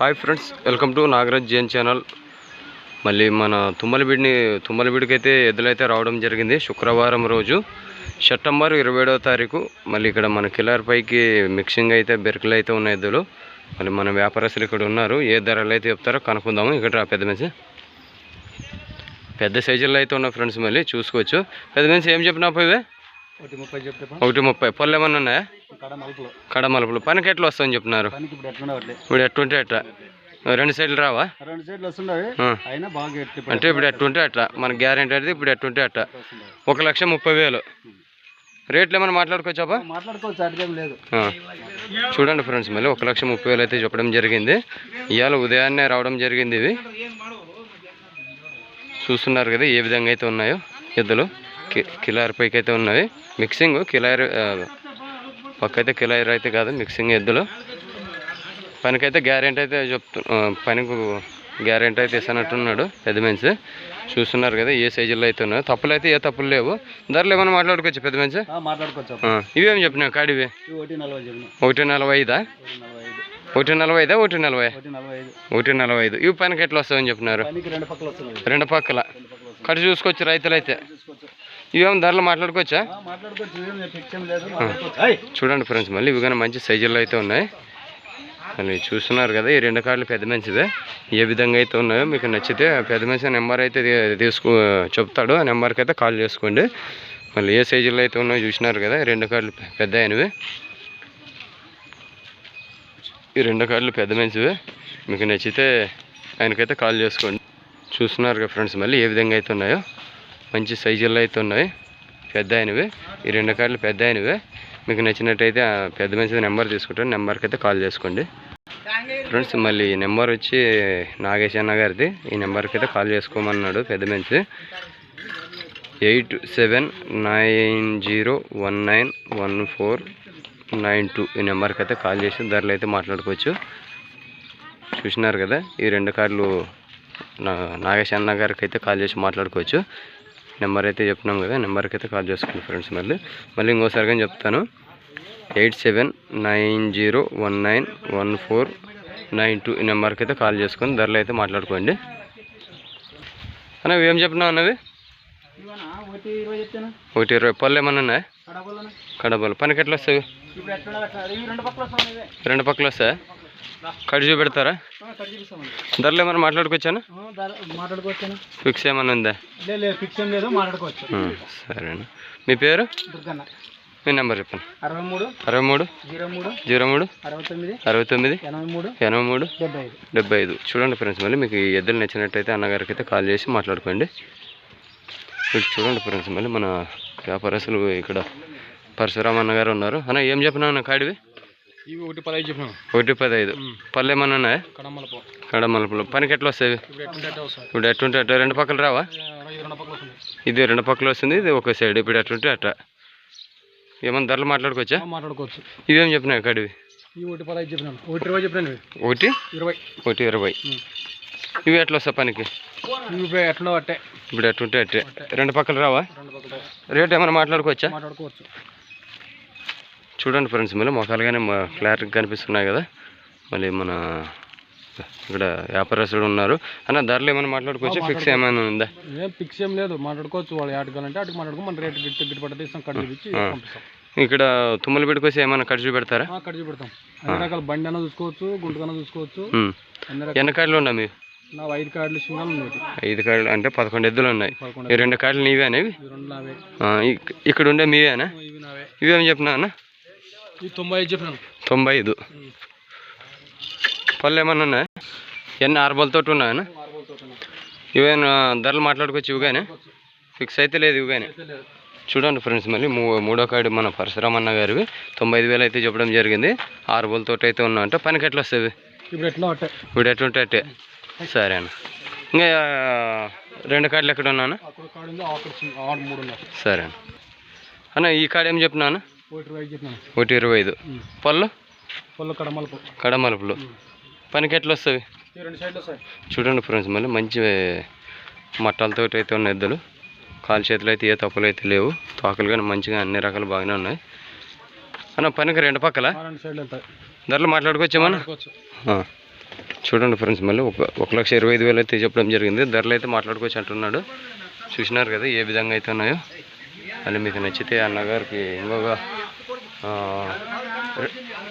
Hi friends welcome to Nagaraj Jain channel. మళ్ళీ మన తుమ్మలబీడిని తుమ్మలబీడికి అయితే ఎద్దులైతే రావడం జరిగింది శుక్రవారం రోజు. సెప్టెంబర్ ఇరవై ఏడవ తారీఖు మళ్ళీ ఇక్కడ మన కిల్లర్ పైకి మిక్సింగ్ అయితే బెరకలు అయితే ఉన్న ఎద్దులు. మళ్ళీ మన వ్యాపారస్తులు ఇక్కడ ఉన్నారు. ఏ ధరలు అయితే చెప్తారో కనుక్కుందాము. ఇక్కడ పెద్ద మనిషి. పెద్ద సైజుల్లో అయితే ఉన్న ఫ్రెండ్స్ మళ్ళీ చూసుకోవచ్చు. పెద్ద మనిషి ఏం చెప్పినా పోయివే ఒకటి ముప్పై చెప్తే పా. ఒకటి ముప్పై. పళ్ళు ఏమన్నా ఉన్నాయా? కాడ మలుపులు. పనికి ఎట్లా వస్తామని చెప్తున్నారు? ఇప్పుడు ఎట్టుంటే ఎట్లా? రెండు సైడ్లు రావా? రెండు సైడ్లు. అయినా బాగా ఎట్టి అంటే ఇప్పుడు ఎట్టుంటే అట్లా. మన గ్యారెంటీ అయితే ఇప్పుడు ఎట్టుంటే అట్లా. ఒక లక్ష ముప్పై వేలు. రేట్లు ఏమైనా మాట్లాడుకోవచ్చాపా మాట్లాడుకోవచ్చు లేదు. ఆ. చూడండి ఫ్రెండ్స్ మళ్ళీ ఒక లక్ష ముప్పై వేలు అయితే చెప్పడం జరిగింది. ఇవాళ ఉదయాన్నే రావడం జరిగింది ఇవి చూస్తున్నారు కదా ఏ విధంగా అయితే ఉన్నాయో ఎద్దులు. కి కిలార్ పైకి అయితే ఉన్నవి. మిక్సింగ్ కిలార్ ఆ, పక్కైతే కిలార్ అయితే కాదు మిక్సింగ్ ఎద్దులు. పనికైతే గ్యారెంటీ అయితే చెప్తు పనికి గ్యారెంటీ అయితే ఇస్తానట్టున్నాడు పెద్ద మనిషి. చూస్తున్నారు కదా ఏ సైజుల్లో అయితే ఉన్నాయో. తప్పులు అయితే ఏ తప్పులు లేవు. ధరలు ఏమైనా మాట్లాడుకోవచ్చు పెద్ద మనిషి? ఆ, మాట్లాడుకోవచ్చు ఆ, ఇవేం చెప్పినావు? కాడివి? ఒకటి నలభై చెప్పిన. ఒకటి నలభై ఐదా ఒకటి నలభై ఐదు ఒకటి నలభై? ఐదా ఒకటి నలభై ఐదు ఇవి పనికి ఎట్లా వస్తాయని చెప్పినారు? రెండు పక్కలు కట్ చూసుకోవచ్చు రైతులు అయితే చూసుకోవచ్చు. ఇవేం ధరలు మాట్లాడుకోవచ్చా! చూడండి ఫ్రెండ్స్ మళ్ళీ ఇవి కానీ మంచి సైజుల్లో అయితే ఉన్నాయి. మళ్ళీ చూస్తున్నారు కదా ఈ రెండు కార్లు పెద్ద మనిషివే. ఏ విధంగా అయితే ఉన్నాయో మీకు నచ్చితే పెద్ద మనిషి నెంబర్ అయితే తీసుకో చెప్తాడు. ఆ నెంబర్కి అయితే కాల్ చేసుకోండి. మళ్ళీ ఏ సైజుల్లో అయితే ఉన్నాయో చూసినారు కదా ఈ రెండు కార్లు పె- పెద్ద అయినవి ఈ రెండు కార్లు పెద్ద మనిషివే. మీకు నచ్చితే ఆయనకైతే కాల్ చేసుకోండి. చూస్తున్నారు కదా ఫ్రెండ్స్ మళ్ళీ ఏ విధంగా అయితే ఉన్నాయో. మంచి సైజుల్లో అయితే ఉన్నాయి. పెద్ద అయినవి. ఈ రెండు కార్లు పెద్ద అయినవే. మీకు నచ్చినట్టయితే ఆ పెద్ద మనిషి నెంబర్ తీసుకుంటాను నెంబర్కి అయితే కాల్ చేసుకోండి. ఫ్రెండ్స్ మళ్ళీ ఈ నెంబర్ వచ్చి నాగేశ్ అన్న గారిది. ఈ నెంబర్కి అయితే కాల్ చేసుకోమన్నాడు పెద్ద మనిషి. Eight seven nine zero one nine one four nine two ఈ నెంబర్కి అయితే కాల్ చేసి ధరలు అయితే మాట్లాడుకోవచ్చు. చూసినారు కదా ఈ రెండు కార్లు నా నాగేశ్ అన్న గారికి అయితే కాల్ చేసి మాట్లాడుకోవచ్చు. నెంబర్ అయితే చెప్తున్నాం కదా నెంబర్కి అయితే కాల్ చేసుకోండి ఫ్రెండ్స్ మళ్ళీ. మళ్ళీ ఇంకోసారి కానీ చెప్తాను. Eight seven nine zero one nine one four nine two ఈ నెంబర్కి అయితే కాల్ చేసుకొని ధరలు అయితే మాట్లాడుకోండి. అన్న ఏం చెప్పినావు అన్నవి? ఒకటి ఇరవై పళ్ళు ఏమన్నా ఉన్నాయా? కడపలు. పనికి ఎట్లా వస్తాయి. రెండు పక్కలు వస్తాయా? కట్ చూపెడతారా? ధరలు ఏమైనా మాట్లాడుకోవచ్చానా ధర- మాట్లాడుకోవచ్చాను ఫిక్స్ ఏమైనా ఉందా? ఫిక్స్ ఏం లేదు మాట్లాడుకోవచ్చు. సరేనా. మీ పేరు? మీ నెంబర్ చెప్పండి. అరవై మూడు అరవై మూడు జీరో మూడు జీరో మూడు అరవై తొమ్మిది అరవై తొమ్మిది ఎనభై మూడు ఎనభై మూడు డెబ్బై ఐదు డెబ్బై ఐదు చూడండి ఫ్రెండ్స్ మళ్ళీ మీకు ఈ ఎద్దులు నచ్చినట్టయితే అన్నగారికి అయితే కాల్ చేసి మాట్లాడుకోండి. ఇక్కడ చూడండి ఫ్రెండ్స్ మళ్ళీ మన వ్యాపారస్తులు ఇక్కడ పరశురామ్ అన్నగారు ఉన్నారు. అన్న ఏం చెప్పినా అన్న కాడివి? ఇవి ఒకటి పదహైదు చెప్పినాం ఒకటి పదహైదు. పళ్ళు ఏమన్నా ఉన్నాయా? కడమలపు. కడ మలుపులు పనికి ఎట్లా వస్తాయి? ఇప్పుడు ఎట్టుంటే అట్టే రెండు పక్కలు రావా? ఇది రెండు పక్కలు వస్తుంది ఇది ఒక సైడ్ ఇప్పుడు ఎట్లుంటే అట్లా ఏమన్నా ధరలు మాట్లాడుకోవచ్చా? మాట్లాడుకోవచ్చు. ఇవేం చెప్పినాయి కాడివి ఒకటి పదహైదు చెప్పినాను ఒకటి ఇరవై చెప్పినాను ఇవి. ఒకటి? ఇరవై. ఒకటి ఇరవై. ఇవి ఎట్లా వస్తాయి పనికి? ఇవి ఎట్లా అట్టే. ఇప్పుడు ఎట్టుంటే అట్టే. రెండు పక్కలు రావా? రేట్ ఏమైనా మాట్లాడుకోవచ్చా? మాట్లాడుకోవచ్చు. చూడండి ఫ్రెండ్స్ మళ్ళీ మొఖాలుగానే క్లారిటీ కనిపిస్తున్నాయి కదా. మళ్ళీ మన ఇక్కడ వ్యాపారస్తుడు ఉన్నారు. అన్న ధరలు ఏమైనా మాట్లాడుకోవచ్చా? ఫిక్స్ ఏమైనా ఉందా? ఏం ఫిక్స్ ఏం లేదు. మాట్లాడుకోవచ్చు. వాళ్ళు ఆటకాలంటే ఆటకు మాట్లాడుకో మన రేటు గిట్టు గిట్టుబడి ఇక్కడ తుమ్మలపేటకి వచ్చి ఏమైనా ఖర్చు పెడతారా ఆ, కట్ చూపెడతాం. అన్ని రకాల బండి అన్న చూసుకోవచ్చు గుంటుకన్నా చూసుకోవచ్చు. ఎన్ని కార్డులు ఉన్నాయి మీ నా ఐదు కార్డులు సింగాలు ఉన్నాయి. ఐదు కార్డులు అంటే పదకొండు ఎద్దులు ఉన్నాయి. ఈ రెండు కార్డులు నీవే. అనేవి ఇక్కడ ఉండే మీవేనా? ఇవి నావే. ఇవేం చెప్పినా అన్న? తొంభై ఐదు చెప్పినాను. తొంభై ఐదు. పళ్ళు ఏమన్నా ఉన్నాయా? ఎన్ని ఆరుబలతో ఉన్నాయన్నా? ఇవేనా ధరలు మాట్లాడుకోవచ్చు ఇవిగానే ఫిక్స్ అయితే లేదు ఇవిగానే చూడండి ఫ్రెండ్స్ మళ్ళీ మూ మూడో కార్డు మన పరశురామ్ అన్న గారివి తొంభై ఐదు వేలు అయితే చెప్పడం జరిగింది. ఆరు బోల్తో అయితే ఉన్నా అంటే పనికి ఎట్లా వస్తుంది ఇప్పుడు ఎట్లా ఇప్పుడు ఎట్లుంటే అట్టే. సరే అన్న. ఇంకా రెండు కార్డులు ఎక్కడ ఉన్నాను ఉన్నాయి. సరే అన్న. అన్న ఈ కార్డు ఏం చెప్పినాను ఒకటి ఇరవై ఐదు. పళ్ళు? పొల్ల కడమలపు. కడమలుపులు. పనికి ఎట్లా వస్తుంది చూడండి ఫ్రెండ్స్ మళ్ళీ మంచి మట్టాలతో అయితే ఉన్న ఎద్దులు. కాలు చేతులు అయితే ఏ తప్పులు అయితే లేవు. తోకలు కానీ మంచిగా అన్ని రకాలు బాగానే ఉన్నాయి. అన్న పనికి రెండు పక్కల? ధరలు మాట్లాడుకోవచ్చేమన్నా. చూడండి ఫ్రెండ్స్ మళ్ళీ ఒక ఒక లక్ష ఇరవై ఐదు వేలు అయితే చెప్పడం జరిగింది. ధరలు అయితే మాట్లాడుకోవచ్చు అంటున్నాడు. చూసినారు కదా ఏ విధంగా అయితే ఉన్నాయో. మళ్ళీ మీకు నచ్చితే అన్నగారికి ఇంకొక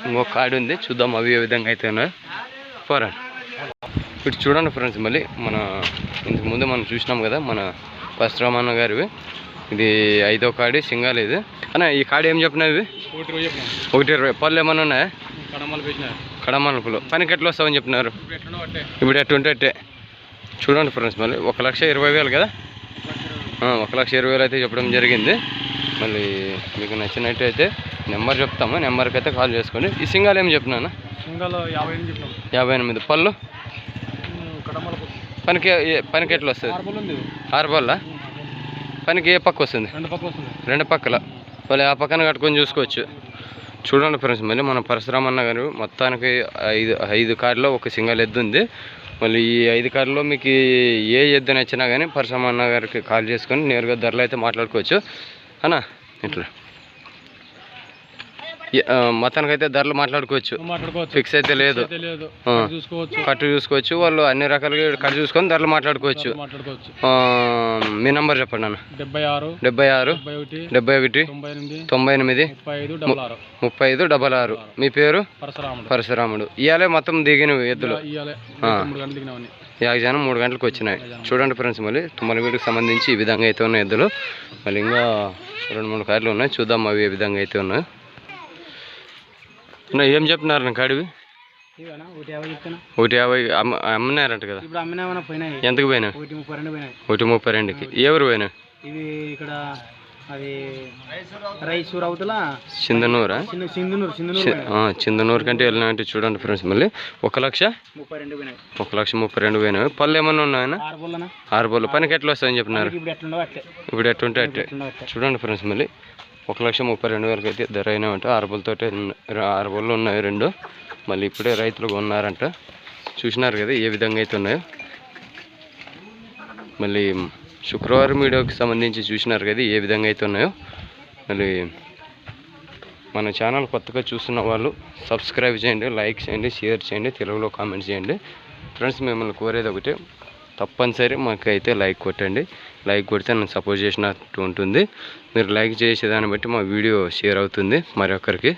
ఇంకొక కార్డు ఉంది చూద్దాం అవి ఏ విధంగా అయితే ఉన్నాయో. పోరా. ఇటు చూడండి ఫ్రెండ్స్ మళ్ళీ మన ఇంతకు ముందు మనం చూసినాం కదా మన పరశురామన్న గారివి. ఇది ఐదో కాడి సింగాలు ఇది. అన్న ఈ కాడి ఏం చెప్పినా ఇవి? ఒకటి ఇరవై పళ్ళు ఏమన్నా ఉన్నాయా? కడమలుపులు పనికి ఎట్లా వస్తామని చెప్పినారు? ఇప్పుడు ఎట్టుంటే అట్టే. చూడండి ఫ్రెండ్స్ మళ్ళీ ఒక లక్ష ఇరవై వేలు కదా? ఒక లక్ష ఇరవై వేలు అయితే చెప్పడం జరిగింది. మళ్ళీ మీకు నచ్చినట్టయితే నెంబర్ చెప్తాము నెంబర్కి అయితే కాల్ చేసుకోండి. ఈ సింగాలు ఏం చెప్పినాను సింగల్ యాభై ఎనిమిది చెప్పినాం. యాభై ఎనిమిది. పళ్ళు? పనికి పనికి ఎట్లా వస్తుంది? ఆరు పళ్ళ పనికి ఏ పక్క వస్తుంది? రెండు పక్కల? వాళ్ళు ఆ పక్కన కట్టుకొని చూసుకోవచ్చు. చూడండి ఫ్రెండ్స్ మళ్ళీ మన పరశురామన్న గారు మొత్తానికి ఐదు ఐదు కార్లో ఒక సింగల్ ఎద్దు ఉంది. మళ్ళీ ఈ ఐదు కార్లో మీకు ఏ ఎద్దు నచ్చినా కానీ పరశురామన్న గారికి కాల్ చేసుకొని నేరుగా ధరలు అయితే మాట్లాడుకోవచ్చు. అన్నా ఇట్లా. మొత్తానికి అయితే ధరలు మాట్లాడుకోవచ్చు. ఫిక్స్ అయితే లేదు. కట్టు చూసుకోవచ్చు. వాళ్ళు అన్ని రకాలుగా కట్టు చూసుకొని ధరలు మాట్లాడుకోవచ్చు. మీ నంబర్ చెప్పండి అన్న. డెబ్బై ఆరు డెబ్బై ఒకటి తొంభై ఎనిమిది ముప్పై ఐదు డబల్ ఆరు. మీ పేరు? పరశురాముడు. ఇవాళే మొత్తం దిగినవి ఎద్దులు. యాగజానం మూడు గంటలకు వచ్చినాయి. చూడండి ఫ్రెండ్స్ మళ్ళీ తుమ్మలవీడికి సంబంధించి ఈ విధంగా అయితే ఉన్నాయి ఎద్దులు. మళ్ళీ ఇంకా రెండు మూడు కార్లు ఉన్నాయి. చూద్దాం అవి ఏ విధంగా అయితే ఉన్నాయి. ఏం చెప్తున్నారు నాకు అడివి ఇవేనా ఒకటి యాభై అమ్మినారంట కదా. ఎంతకు పోయినా ఒకటి ముప్పై రెండుకి. ఎవరు పోయినా ఇవి ఇక్కడ అది రైసూర్ అవతల చిందనూరా? సింధునూరు కంటే వెళ్ళినాయంటే చూడండి ఫ్రెండ్స్ మళ్ళీ. ఒక లక్ష? ముప్పై రెండు పోయినాయి. ఒక లక్ష ముప్పై రెండు పోయినాయి. పళ్ళు ఏమన్నా ఉన్నాయన్నా ఆరు బళ్ళు పనికి ఎట్లా వస్తాయని చెప్పినారు ఇప్పుడు ఎట్టుంటే అట్టే చూడండి ఫ్రెండ్స్ మళ్ళీ. ఒక లక్ష ముప్పై రెండు వేలకి అయితే ధర అయినామంట అరబులతో బళ్ళతో ఉన్నాయి రెండు. మళ్ళీ ఇప్పుడే రైతులు ఉన్నారంట చూసినారు కదా ఏ విధంగా అయితే ఉన్నాయో. మళ్ళీ శుక్రవారం వీడియోకి సంబంధించి చూసినారు కదా ఏ విధంగా అయితే ఉన్నాయో. మళ్ళీ మన ఛానల్ కొత్తగా చూస్తున్న వాళ్ళు సబ్స్క్రైబ్ చేయండి లైక్ చేయండి షేర్ చేయండి తెలుగులో కామెంట్ చేయండి. ఫ్రెండ్స్ మిమ్మల్ని కోరేది ఒకటే. తప్పనిసరి మాకైతే లైక్ కొట్టండి. లైక్ కొడితే నన్ను సపోర్ట్ చేసినట్టు ఉంటుంది. మీరు లైక్ చేసే దాన్ని బట్టి మా వీడియో షేర్ అవుతుంది మరొకరికి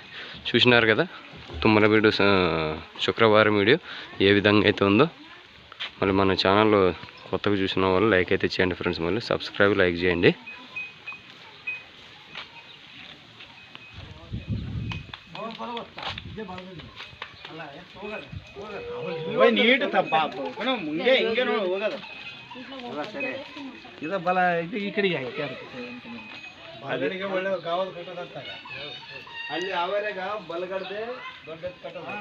చూసినారు కదా? తుమ్మల వీడియో శుక్రవారం వీడియో ఏ విధంగా అయితే ఉందో. మళ్ళీ మన ఛానల్లో కొత్తగా చూసిన వాళ్ళు లైక్ అయితే చేయండి ఫ్రెండ్స్. మళ్ళీ సబ్స్క్రైబ్ లైక్ చేయండి. ನೀಟ್ ತಪ್ಪ. ಮುಂಗೆ ಹಿಂಗೆ ನೋಡಿ ಹೋಗಲ್ಲ. ಸರಿ ಇದು ಬಲ ಇದು ಈ ಕಡೆಗೆ ಆಗೈತೆ ಅದಕ್ಕೆ ಒಳ್ಳೆ ಗಾವದ ಕಟ್ಟೋದಂತ. ಅಲ್ಲಿ ಅವರೆಗ ಬಲಗಡ್ದೆ ದೊಡ್ಡ ಕಟ್ಟೋದು.